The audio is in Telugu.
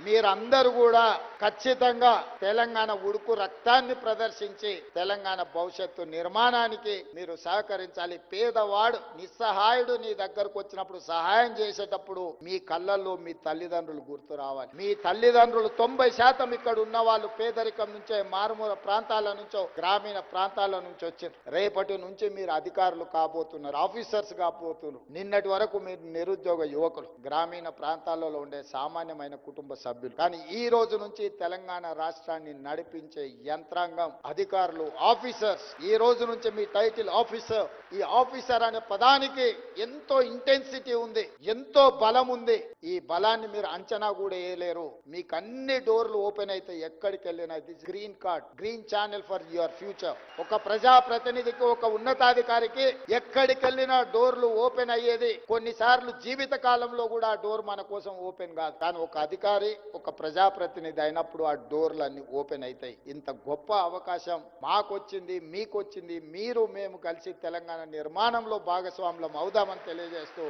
మీరందరూ కూడా ఖచ్చితంగా తెలంగాణ ఉడుకు రక్తాన్ని ప్రదర్శించి తెలంగాణ భవిష్యత్తు నిర్మాణానికి మీరు సహకరించాలి. పేదవాడు నిస్సహాయుడు నీ దగ్గరకు వచ్చినప్పుడు సహాయం చేసేటప్పుడు మీ కళ్ళల్లో మీ తల్లిదండ్రులు గుర్తు రావాలి. మీ తల్లిదండ్రులు తొంభై శాతం ఇక్కడ ఉన్న వాళ్ళు పేదరికం నుంచే మారుమూల ప్రాంతాల నుంచో గ్రామీణ ప్రాంతాల నుంచి వచ్చారు రేపటి నుంచి మీరు అధికారులు కాబోతున్నారు ఆఫీసర్స్ కాబోతున్నారు. నిన్నటి వరకు మీరు నిరుద్యోగ యువకులు. గ్రామీణ ప్రాంతాలలో ఉండే సామాన్యమైన కుటుంబ సభ్యులు. కానీ ఈ రోజు నుంచి తెలంగాణ రాష్ట్రాన్ని నడిపించే యంత్రాంగం అధికారులు ఆఫీసర్స్. ఈ రోజు నుంచి మీ టైటిల్ ఆఫీసర్. ఈ ఆఫీసర్ అనే పదానికి ఎంతో ఇంటెన్సిటీ ఉంది. ఎంతో బలం ఉంది. ఈ బలాన్ని మీరు అంచనా కూడా వేయలేరు. మీకు అన్ని డోర్లు ఓపెన్ అయితే ఎక్కడికి వెళ్ళినా green card green channel for your future. ఒక ప్రజా ప్రతినిధికి ఒక ఉన్నతాధికారికి ఎక్కడికి వెళ్ళినా డోర్లు ఓపెన్ అయ్యేది. కొన్నిసార్లు జీవిత కాలంలో కూడా ఆ డోర్ మన కోసం ఓపెన్ కాదు. కానీ ఒక అధికారి ఒక ప్రజాప్రతినిధి అయినప్పుడు ఆ డోర్లు అన్ని ఓపెన్ అవుతాయి. ఇంత గొప్ప అవకాశం మాకొచ్చింది మీకొచ్చింది మీరు మేము కలిసి తెలంగాణ నిర్మాణంలో భాగస్వాములం అవుదామని తెలియజేస్తూ